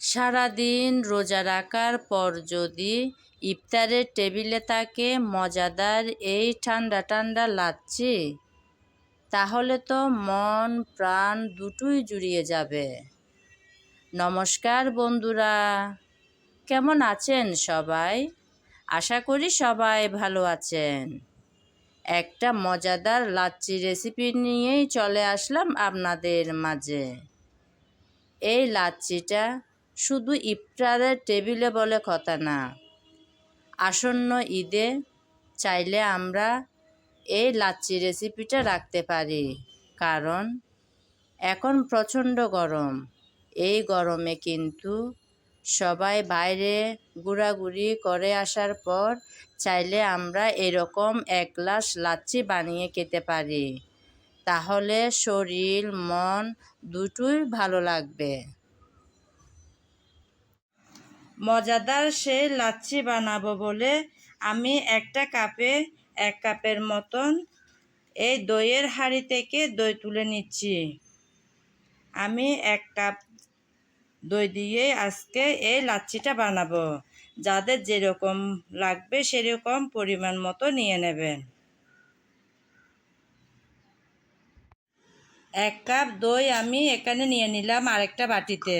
সারাদিন রোজা রাখার পর যদি ইফতারের টেবিলে থাকে মজাদার এই ঠান্ডা ঠান্ডা লাচ্ছি, তাহলে তো মন, প্রাণ দুটোই জুড়িয়ে যাবে। নমস্কার বন্ধুরা, কেমন আছেন সবাই? আশা করি সবাই ভালো আছেন। একটা মজাদার লাচ্ছি রেসিপি নিয়েই চলে আসলাম আপনাদের মাঝে। এই লাচ্ছিটা শুধু ইফতারের টেবিলে বলে কথা না। আসন্ন ঈদে চাইলে আমরা এই লাচ্ছি রেসিপিটা রাখতে পারি। কারণ এখন প্রচণ্ড গরম। এই গরমে কিন্তু সবাই বাইরে ঘোরাঘুরি করে আসার পর চাইলে আমরা এরকম এক গ্লাস লাচ্ছি বানিয়ে খেতে পারি। তাহলে শরীর, মন দুটোই ভালো লাগবে। মজাদার সেই লাচ্ছি বানাবো বলে আমি একটা কাপে, এক কাপের মতন এই দইয়ের হাঁড়ি থেকে দই তুলে নিচ্ছি। আমি এক কাপ দই দিয়ে আজকে এই লাচ্ছিটা বানাবো। যাদের যেরকম লাগবে সেরকম পরিমাণ মতো নিয়ে নেবেন। এক কাপ দই আমি এখানে নিয়ে নিলাম আরেকটা বাটিতে।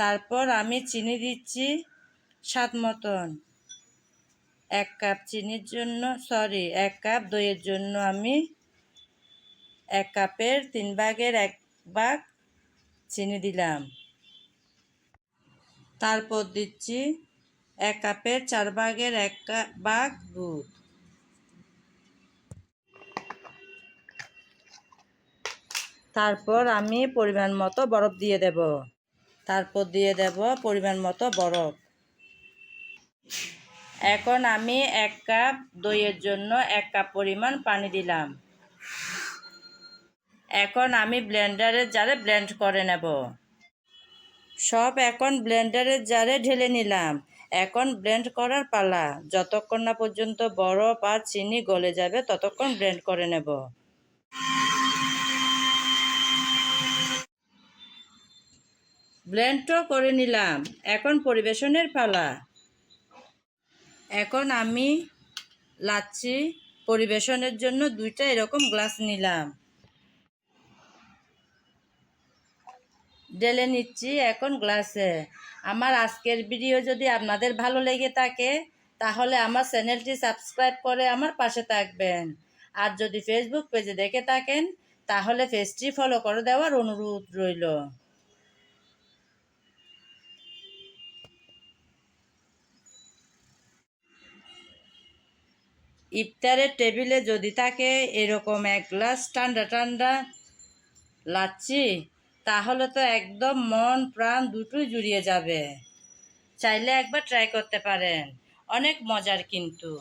তারপর আমি চিনি দিচ্ছি স্বাদ মতন। এক কাপ চিনির জন্য সরি এক কাপ দইয়ের জন্য আমি এক কাপের তিন ভাগের এক ভাগ চিনি দিলাম। তারপর দিচ্ছি এক কাপের চার ভাগের এক ভাগ দুধ। তারপর আমি পরিমাণ মতো বরফ দিয়ে দেব। তারপর দিয়ে দেব পরিমাণ মতো বরফ। এখন আমি এক কাপ দইয়ের জন্য এক কাপ পরিমাণ পানি দিলাম। এখন আমি ব্লেন্ডারের জারে ব্লেন্ড করে নেব। সব এখন ব্লেন্ডারের জারে ঢেলে নিলাম। এখন ব্লেন্ড করার পালা। যতক্ষণ না পর্যন্ত বরফ আর চিনি গলে যাবে, ততক্ষণ ব্লেন্ড করে নেব। ব্লেন্ডও করে নিলাম। এখন পরিবেশনের পালা। এখন আমি লাচ্ছি পরিবেশনের জন্য দুইটা এরকম গ্লাস নিলাম। ঢেলে নিচ্ছি এখন গ্লাসে। আমার আজকের ভিডিও যদি আপনাদের ভালো লেগে থাকে, তাহলে আমার চ্যানেলটি সাবস্ক্রাইব করে আমার পাশে থাকবেন। আর যদি ফেসবুক পেজে দেখে থাকেন, তাহলে পেজটি ফলো করে দেওয়ার অনুরোধ রইল। ইফতারের টেবিলে যদি থাকে এরকম এক গ্লাস ঠান্ডা ঠান্ডা লাচ্ছি, তাহলে তো একদম মন প্রাণ দুটোই জুড়িয়ে যাবে। চাইলে একবার ট্রাই করতে পারেন। অনেক মজার কিন্তু।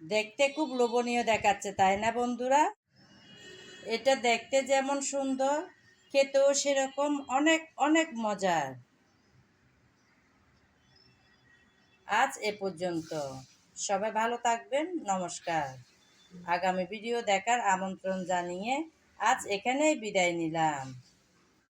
দেখতে খুব লোভনীয় দেখাচ্ছে, তাই না বন্ধুরা? এটা দেখতে যেমন সুন্দর খেতেও সেরকম অনেক অনেক মজার। আজ এ পর্যন্ত। সবাই ভালো থাকবেন, নমস্কার। আগামী ভিডিও দেখার আমন্ত্রণ জানিয়ে আজ এখানেই বিদায় নিলাম।